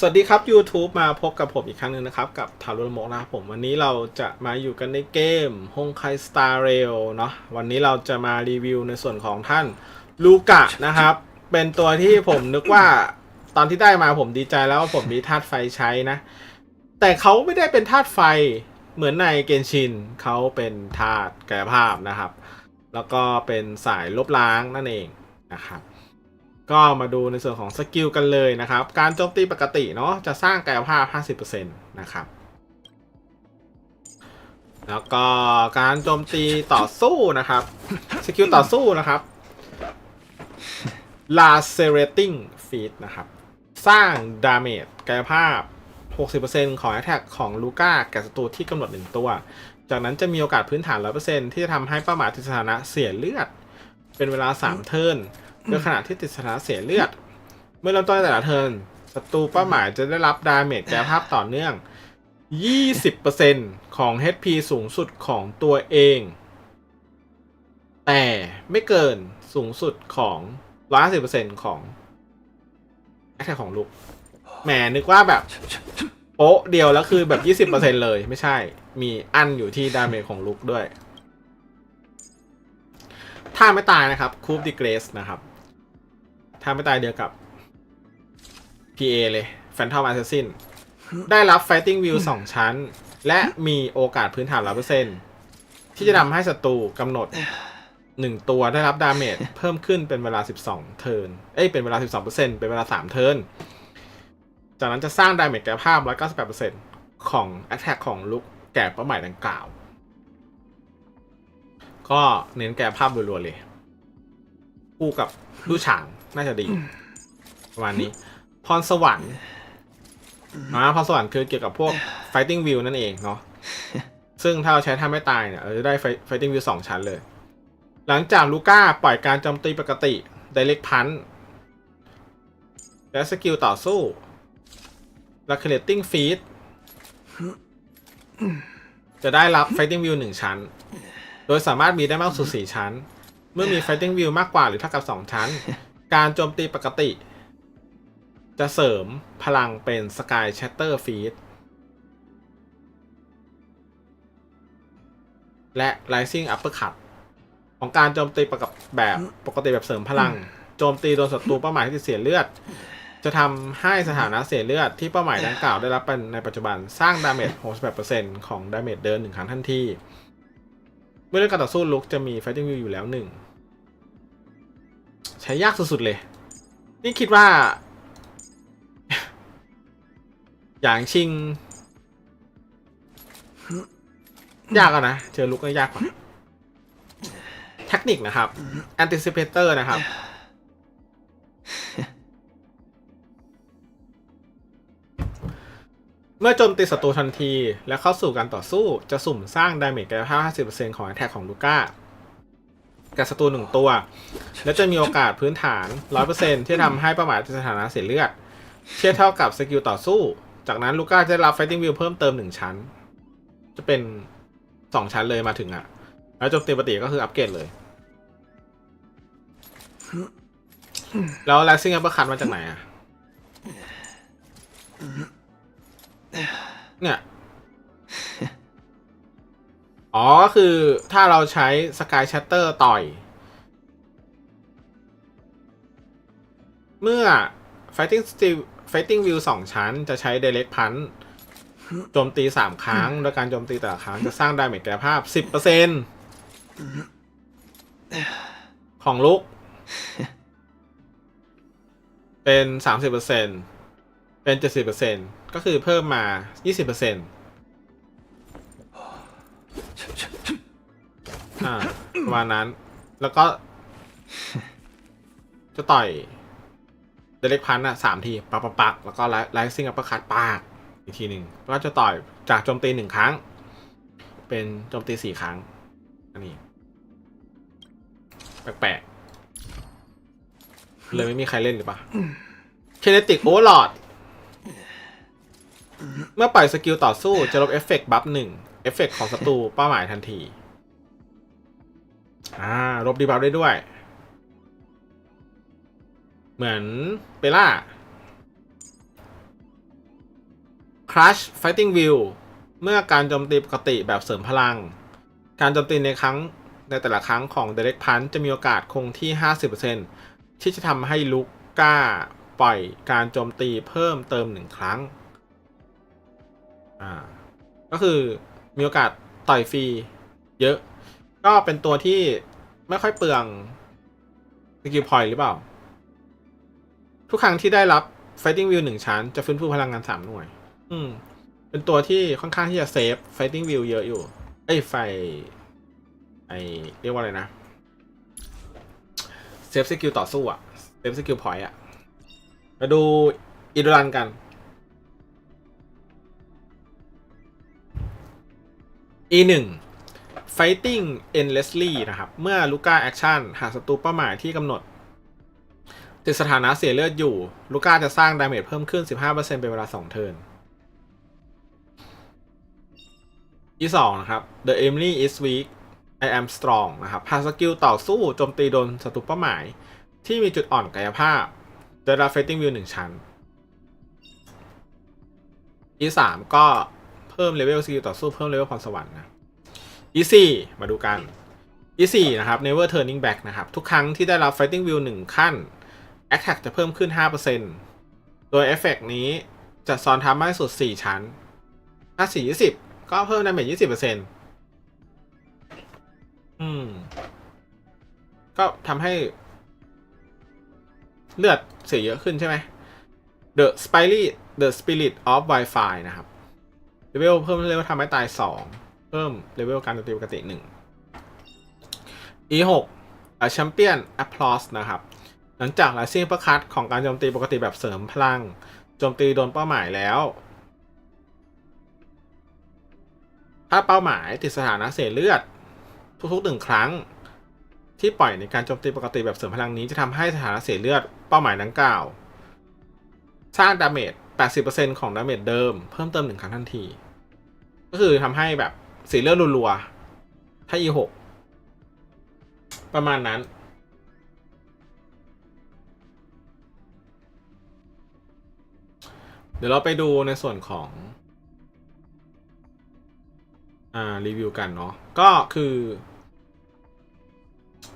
สวัสดีครับ YouTube มาพบกับผมอีกครั้งหนึ่งนะครับ กับทารุโมกนะครับผมวันนี้เราจะมาอยู่กันในเกมฮงไคสตาร์เรลเนาะวันนี้เราจะมารีวิวในส่วนของท่านลูกะนะครับ เป็นตัวที่ผมนึกว่าตอนที่ได้มาผมดีใจแล้วว่าผมมีธาตุไฟใช้นะ แต่เขาไม่ได้เป็นธาตุไฟเหมือนในเกนชินเขาเป็นธาตุกายภาพนะครับ แล้วก็เป็นสายลบล้างนั่นเองนะครับ ก็มาดูในส่วนของสกิลกันเลยนะครับ การโจมตีปกติเนาะจะสร้างกายภาพ 50%นะครับ แล้วก็การโจมตีต่อสู้นะครับ สกิลต่อสู้นะครับ lacerating feat นะครับ สร้างดาเมจกายภาพ 60%ของ attack ของลูก้าแก่ศัตรูที่กำหนดหนึ่งตัว จากนั้นจะมีโอกาสพื้นฐาน 100%ที่จะทำให้เป้าหมายติดสถานะเสียเลือด เป็นเวลา 3 เทิร์น โดยขณะที่ติดสถานะเสียเลือด เมื่อเริ่มต้นแต่ละเทิร์นศัตรูเป้าหมายจะได้รับดาเมจกายภาพต่อเนื่อง 20%ของ HP สูงสุดของตัวเอง แต่ไม่เกินสูงสุดของ150%ของแอคแทของลูกแหมนึกว่าแบบ โป๊ะเดียวแล้วคือแบบ20%เปอร์เซ็นเลยไม่ใช่ มีอันอยู่ที่ดาเมจของลุกด้วย ถ้าไม่ตายนะครับ คูปดิเกรสนะครับาไม่ตายเดียวกับ PA เลย Phantom Assassin ได้รับ Fighting View 2 ชั้น และมีโอกาสพื้นฐาน100%ที่จะทำให้ศัตรูกำหนด 1 ตัวได้รับดาเมจเพิ่มขึ้นเป็นเวลา 12 เทิร์น เอ้ย เป็นเวลา 12%เป็นเวลา 3 เทิร์น จากนั้นจะสร้างดาเมจแก่ภาพ 198%ของ Attack ของลุกแก่เป้าหมายดังกล่าว ก็เน้นแก่ภาพรัวๆเลย คู่กับลู่ฉาง น่าจะดี ประมาณนี้ พรสวรรค์อ่าพรสวรรค์คือเกี่ยวกับพวก fighting view นั่นเองเนาะซึ่งถ้าเราใช้ท่าไม่ตายเนี่ยเราจะได้ Fight- fighting view สองชั้นเลย หลังจากลูก้าปล่อยการโจมตีปกติ direct punch และสกิลต่อสู้ Calculating feat จะได้รับ fighting view หนึ่งชั้น โดยสามารถมีได้มากสุด 4 ชั้น เมื่อมี fighting view มากกว่าหรือเท่ากับ 2 ชั้น การโจมตีปกติ จะเสริมพลังเป็น sky shatter feat และ rising uppercut ของการโจมตีปกติแบบปกติแบบเสริมพลัง โจมตีโดนศัตรูเป้าหมายที่เสียเลือด จะทำให้สถานะเสียเลือดที่เป้าหมายดังกล่าวได้รับเป็นในปัจจุบันสร้างดาเมจ 68%ของดาเมจเดินหนึ่งครั้งทันที เมื่อเรื่องการต่อสู้ลุกจะมี Fighting View อยู่แล้วหนึ่ง ช้ยากสุดๆเลย นี่คิดว่า อย่างชิง ยากอะนะ เจอลุกก็ยากกว่า เทคนิคนะครับ Anticipator นะครับ เมื่อโจมตีศัตรูทันที และเข้าสู่การต่อสู้จะสุ่มสร้างดาเมจกายภาพ50%ของ Attack ของลูก้า กับศัตรูหนึ่งตัว และจะมีโอกาสพื้นฐาน 100%ที่ทำให้เป้าหมายสถานะเสียเลือด เทียบเท่ากับสกิลต่อสู้ จากนั้นลูก้าจะได้รับ Fighting View เพิ่มเติม1ชั้น จะเป็น2ชั้นเลยมาถึงอะ แล้วจมตีปกติก็คืออัปเกรดเลย แล้ว Rising Uppercut มาจากไหนอะเนี่ย อ๋อคือถ้าเราใช้ Sky Shatter ต่อย เมื่อ Fighting Steel Fighting View 2 ชั้นจะใช้ Direct Punch โจมตี 3 ครั้ง โดยการโจมตีแต่ละครั้งจะสร้างดาเมจกายภาพ 10%ของลุก เป็น 30%เป็น 70%ก็คือเพิ่มมา 20% อ่าประมาณนั้น แล้วก็ จะต่อยเดเล็กพันอะสามทีปักปักปักแล้วก็ไลท์ซิ่งอัปเปอร์คัตปากอีกทีหนึ่งแล้วก็จะต่อยจากโจมตีหนึ่งครั้ง เป็นโจมตีสี่ครั้ง อันนี้ แปลกๆเลยไม่มีใครเล่นหรือปะเคเนติกโอเวอร์ลอดเมื่อปล่อยสกิลต่อสู้จะลบเอฟเฟกต์บัฟหนึ่ง อฟเฟกต์ของศัตรูเป้าหมายทันที อ่าลบดีบัฟได้ด้วย เหมือนเปล่า Crush Fighting View เมื่อการโจมตีปกติแบบเสริมพลัง การโจมตีในครั้งในแต่ละครั้งของ Direct Punch จะมีโอกาสคงที่ 50%ที่จะทำให้ลูก้าปล่อยการโจมตีเพิ่มเติมหนึ่งครั้ง อ่า ก็คือ มีโอกาสต่อยฟรีเยอะ ก็เป็นตัวที่ไม่ค่อยเปลืองสกิลพอยต์หรือเปล่า ทุกครั้งที่ได้รับ Fighting View หนึ่งชั้น จะฟื้นฟูพลังงานสามหน่วย อืม เป็นตัวที่ค่อนข้างที่จะเซฟ Fighting View เยอะอยู่ เอ้ยไฟ ไอเรียกว่าอะไรนะ เซฟสกิลต่อสู้อะเซฟสกิลพอยต์อะมาดูอีดูรันกัน E 1 Fighting Endlessly นะครับ เมื่อลูก้าแอคชั่นหากศัตรูเป้าหมายที่กำหนดติดสถานะเสียเลือดอยู่ ลูก้าจะสร้างดาเมจเพิ่มขึ้น 15%เป็นเวลา 2 เทิร์น E 2 นะครับ The Emily is weak I am strong นะครับหาสกิลต่อสู้โจมตีโดนศัตรูเป้าหมาย ที่มีจุดอ่อนกายภาพจะได้รับ Fighting View 1 ชั้น E 3 ก็ พิ่มเลเวลสกิลต่อสู้เพิ่มเลเวลพรสวรรค์นะ E 4มาดูกัน E 4นะครับ Never Turning Back นะครับ ทุกครั้งที่ได้รับ Fighting View 1ขั้น Attack จะเพิ่มขึ้น 5%โดยเอฟเฟกนี้จะซ้อนทับมากที่สุด 4 ชั้น ถ้า 4 20 ก็เพิ่มดาเมจ20%อืม ก็ทำให้ เลือดเสียเยอะขึ้นใช่ไหม The Spirit The Spirit of Wi-Fi นะครับ เลเวลเพิ่มเลเวลทำให้ตาย2เพิ่มเลเวลการโจมตีปกติ1 E 6 A Champion Applause นะครับ หลังจากไลซิ่งประคัตของการโจมตีปกติแบบเสริมพลังโจมตีโดนเป้าหมายแล้ว ถ้าเป้าหมายติดสถานะเสียเลือด ทุกๆหนึ่งครั้ง ที่ปล่อยในการโจมตีปกติแบบเสริมพลังนี้จะทำให้สถานะเสียเลือดเป้าหมายดังกล่าว สร้างดาเมจ 80%ของดาเมจเดิม เพิ่มเติมหนึ่งครั้งทันที ก็คือทำให้แบบสีเลือดรัวๆ ถ้า E6 ประมาณนั้น เดี๋ยวเราไปดูในส่วนของอ่ารีวิวกันเนาะก็คือ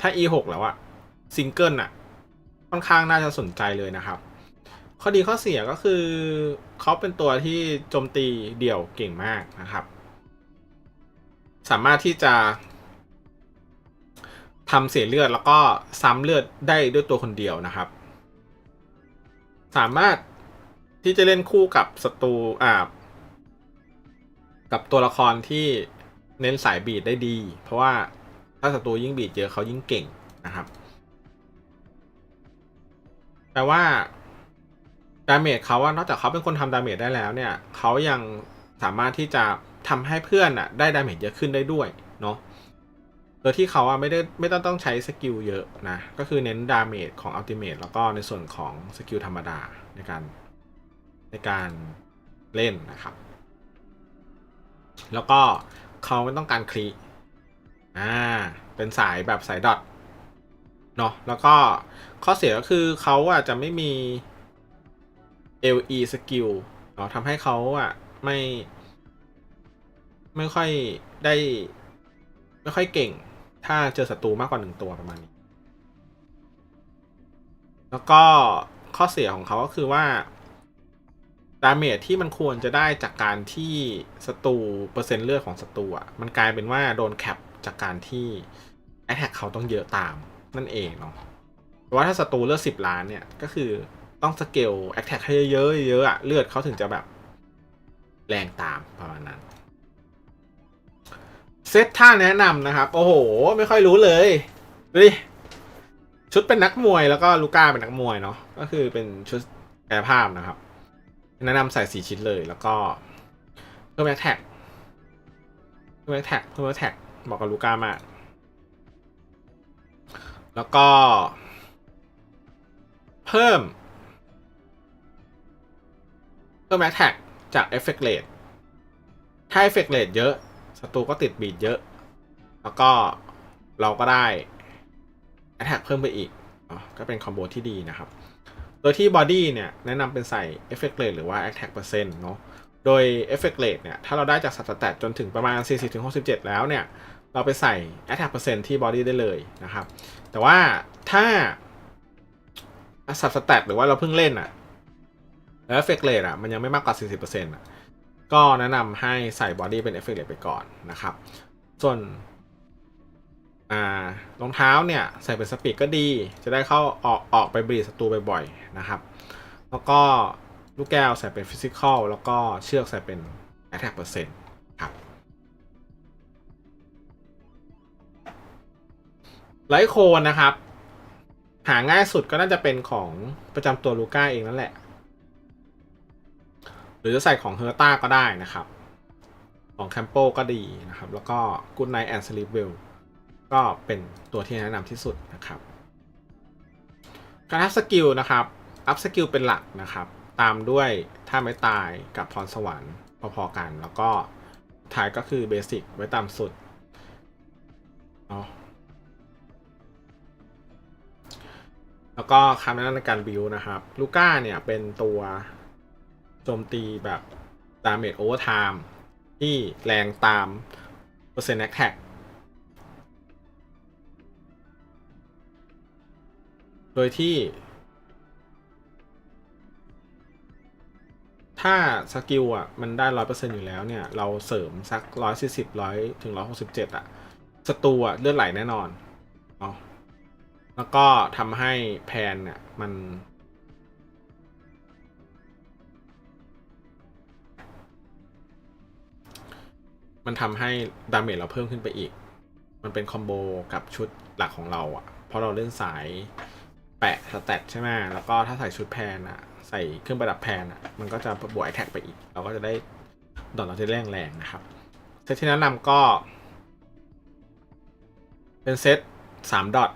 ถ้า E6 แล้วอะซิงเกิลอะค่อนข้างน่าจะสนใจเลยนะครับ ข้อดีข้อเสียก็คือ เขาเป็นตัวที่โจมตีเดี่ยวเก่งมากนะครับ สามารถที่จะทำเสียเลือดแล้วก็ซ้ำเลือดได้ด้วยตัวคนเดียวนะครับ สามารถที่จะเล่นคู่กับศัตรูอ่ากับตัวละครที่เน้นสายบีดได้ดี เพราะว่าถ้าศัตรูยิ่งบีดเยอะเขายิ่งเก่งนะครับแปลว่า ดาเมจเขาว่านอกจากเขาเป็นคนทำดาเมจได้แล้วเนี่ยเขายังสามารถที่จะทำให้เพื่อนอะได้ดาเมจเยอะขึ้นได้ด้วยเนาะโดยที่เขาอะไม่ได้ไม่ต้องต้องใช้สกิลเยอะนะ ก็คือเน้นดาเมจของอัลติเมทแล้วก็ในส่วนของสกิลธรรมดาในการในการเล่นนะครับ แล้วก็เขาไม่ต้องการคลีอ่าเป็นสายแบบสายดอทเนาะแล้วก็ข้อเสียก็คือเขาอาจจะไม่มี LE สกิลเนาะทำให้เขาอะ ไม่ ไม่ค่อยได้ ไม่ค่อยเก่ง ถ้าเจอศัตรูมากกว่าหนึ่งตัวประมาณนี้ แล้วก็ข้อเสียของเขาก็คือว่าดาเมจที่มันควรจะได้จากการที่ศัตรูเปอร์เซ็นต์เลือดของศัตรูอะมันกลายเป็นว่าโดนแคปจากการที่แอ t แทกเขาต้องเยอะตามนั่นเองเนาะว่าถ้าศัตรูเลือดสิบล้านเนี่ย ก็คือ ต้องสเกลแอ t แทกให้เยอะๆเยอะอะเลือดเขาถึงจะแบบ แรงตามประมาณนั้น เซตท่าแนะนำนะครับ โอ้โห ไม่ค่อยรู้เลยดูดิชุดเป็นนักมวยแล้วก็ลูก้าเป็นนักมวยเนาะก็คือเป็นชุดกายภาพนะครับ แนะนำใส่สีชิ้นเลยแล้วก็เพิ่มแอคแท็กเพิ่มแอคแท็กเพิ่มแอคแท็กบอกกับลูก้ามากแล้วก็ เพิ่ม พิ่มแอคแท็กจากเอฟเฟกเลดถ้าเอฟเฟกเลดเยอะศัตรูก็ติดบีดเยอะ แล้วก็เราก็ได้แอ t แท็กเพิ่มไปอีกเนาะก็เป็นคอมโบที่ดีนะครับ โดยที่บอดี้เนี่ยแนะนำเป็นใส่ Effect Rate หรือว่า Attack Percent เนาะ โดย Effect Rate เนี่ยถ้าเราได้จากสับสแตจนถึงประมาณ 40-67 แล้วเนี่ย เราไปใส่ Attack Percent ที่ Body ได้เลยนะครับ แต่ว่าถ้าสับสแตทหรือว่าเราเพิ่งเล่นอะ แล้ว Effect Rate อะมันยังไม่มากกว่า 40%อะก็แนะนำให้ใส่ Body เป็น Effect Rate ไปก่อนนะครับ ส่วนรองเท้าเนี่ย ใส่เป็นสปีดก็ดี จะได้เข้าออกออกไปบรีดศัตรูบ่อยๆนะครับ แล้วก็ลูกแก้วใส่เป็นฟิสิกอลแล้วก็เชือกใส่เป็น attack เปอร์เซ็นต์ครับไลท์โคนนะครับ หาง่ายสุดก็น่าจะเป็นของประจำตัวลูก้าเองนั่นแหละ หรือจะใส่ของเฮอร์ต้าก็ได้นะครับ ของแคมโปก็ดีนะครับ แล้วก็ Good Night and Sleep Well ก็เป็นตัวที่แนะนำที่สุดนะครับ การอัพสกิลนะครับ อัพสกิลเป็นหลักนะครับ ตามด้วยท่าไม้ตายกับพรสวรรค์พอๆกัน แล้วก็ท้ายก็คือเบสิกไว้ตามสุดเนาะแล้วก็คำแนะนำในการบิวนะครับ ลูก้าเนี่ยเป็นตัว จมตีแบบดาเมจโอเวอร์ไทม์ที่แรงตามเปอร์เซ็นต์แอคแท็กโดยที่ ถ้าสกิลอะ มันได้ร้อยเปอร์เซ็นอยู่แล้วเนี่ย เราเสริมสักร้อยสี่สิบร้อยถึงร้อยหกสิบเจ็ดอะศัตรูอะ เลือดไหลแน่นอนเนาะแล้วก็ทำให้แพนเนี่ย มัน มันทำให้ดาเมจเราเพิ่มขึ้นไปอีก มันเป็นคอมโบกับชุดหลักของเราอะ เพราะเราเล่นสายแปะสแตทใช่ไหมแล้วก็ถ้าใส่ชุดแพนอะ ใส่เครื่องประดับแพนอะ มันก็จะบวกไอแท็กไปอีก เราก็จะได้ดอทเราจะแรงแรงนะครับเซตที่แนะนำก็ เป็นเซตสามดอท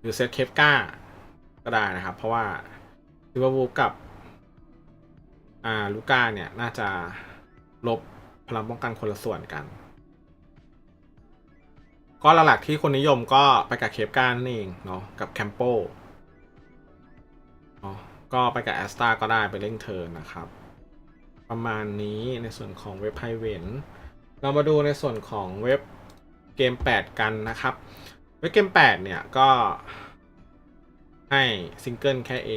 หรือเซตเคฟก้าก็ได้นะครับ เพราะว่าซิววูกับอ่าลูก้าเนี่ย น่าจะลบ พลังป้องกันคนละส่วนกัน ก็หลักๆที่คนนิยมก็ไปกับเคปก้านั่นเองเนาะกับแคมโปก็ไปกับแอสตาก็ได้ไปเล่งเทิร์นนะครับ ประมาณนี้ในส่วนของเว็บไพเวนเรามาดูในส่วนของเว็บเกม 8 กันนะครับ เว็บเกม 8 เนี่ยก็ให้ซิงเกิลแค่ A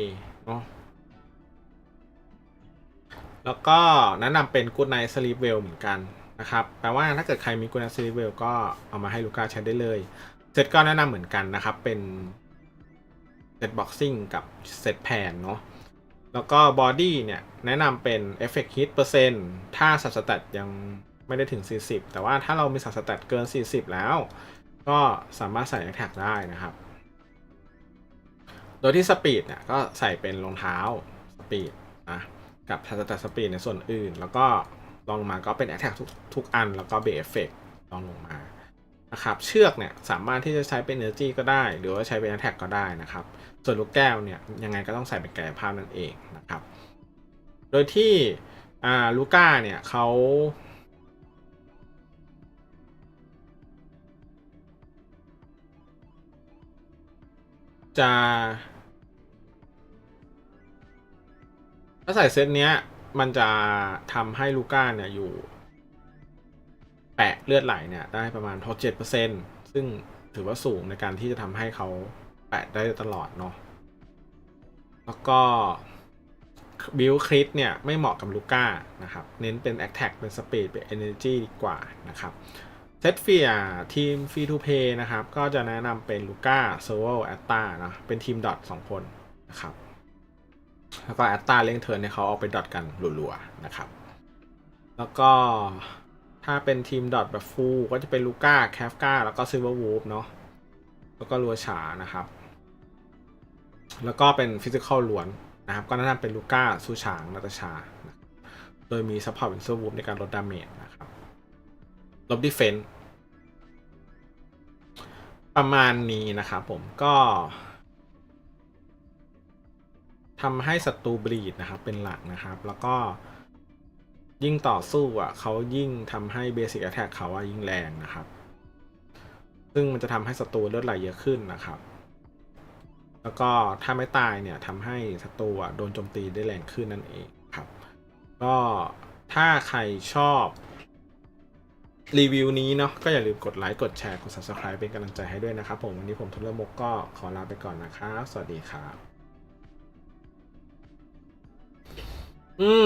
เนาะ แล้วก็แนะนำเป็น Good Night Sleep Well เหมือนกันนะครับ แปลว่าถ้าเกิดใครมี Good Night Sleep Well ก็เอามาให้ลูก้าใช้ได้เลยเซตก็แนะนำเหมือนกันนะครับ เป็นเซตบ็อกซิ่งกับเซตแพนเนาะแล้วก็บอดี้เนี่ยแนะนำเป็น Effect Hit เปอร์เซ็นต์ถ้าสับสแตทยังไม่ได้ถึง 40 แต่ว่าถ้าเรามีสับสแตทเกิน 40 แล้ว ก็สามารถใส่ Attack ได้นะครับ โดยที่สปีดเนี่ยก็ใส่เป็นรองเท้าสปีดนะ กับสับสแตทสปีดในส่วนอื่น แล้วก็ลองลงมาก็เป็น Attack ทุกทุกอัน แล้วก็เบร Effect ลองลงมานะครับเชือกเนี่ยสามารถที่จะใช้เป็น Energy ก็ได้ หรือว่าใช้เป็น Attack ก็ได้นะครับ ส่วนลูกแก้วเนี่ยยังไงก็ต้องใส่เป็นกายภาพนั่นเองนะครับ โดยที่อ่าลูก้าเนี่ยเขาจะ ถ้าใส่เซตเนี้ย มันจะทำให้ลูก้าเนี่ยอยู่ แปะเลือดไหลเนี่ย ได้ประมาณ67%ซึ่งถือว่าสูงในการที่จะทำให้เขาแปะได้ตลอดเนาะแล้วก็บิลคริสเนี่ยไม่เหมาะกับลูก้านะครับ เน้นเป็น Attack เป็น Speed เป็น Energy ดีกว่านะครับเซตเฟียทีมฟรีทูเพย์นะครับ ก็จะแนะนำเป็นลูก้าเซอร์เวลแอตตานะเป็นทีมดอทสองคนนะครับ แล้วก็แอตตาเล่งเทิร์นให้เขาออกไปดอทกันรัวๆนะครับ แล้วก็ถ้าเป็นทีมดอทแบบฟูลก็จะเป็นลูก้าแคฟกาแล้วก็ซิลเวอร์วูฟเนาะแล้วก็รัวฉานะครับ แล้วก็เป็นฟิสิกอลล้วนนะครับ ก็แนะนำเป็นลูก้าซูชางนาตาชานะโดยมีซัพพอร์ตเป็นซิลวูฟในการลดดาเมจนะครับลบดิเฟนต์ประมาณนี้นะครับผมก็ ทำให้ศัตรูบลีดนะครับเป็นหลักนะครับ แล้วก็ยิ่งต่อสู้อะเขายิ่งทำให้เบสิ c แอ t แทกเขาว่ายิ่งแรงนะครับ ซึ่งมันจะทำให้ศัตรูเลือดไหลเยอะขึ้นนะครับ แล้วก็ถ้าไม่ตายเนี่ยทำให้ศัตรูอะโดนโจมตีได้แรงขึ้นนั่นเองครับ ก็ถ้าใครชอบรีวิวนี้เนาะก็อย่าลืมกดไลค์ กดแชร์ กด subscribe เป็นกำลังใจให้ด้วยนะครับผม วันนี้ผมทุลมกก็ขอลาไปก่อนนะครับ สวัสดีครับ อืม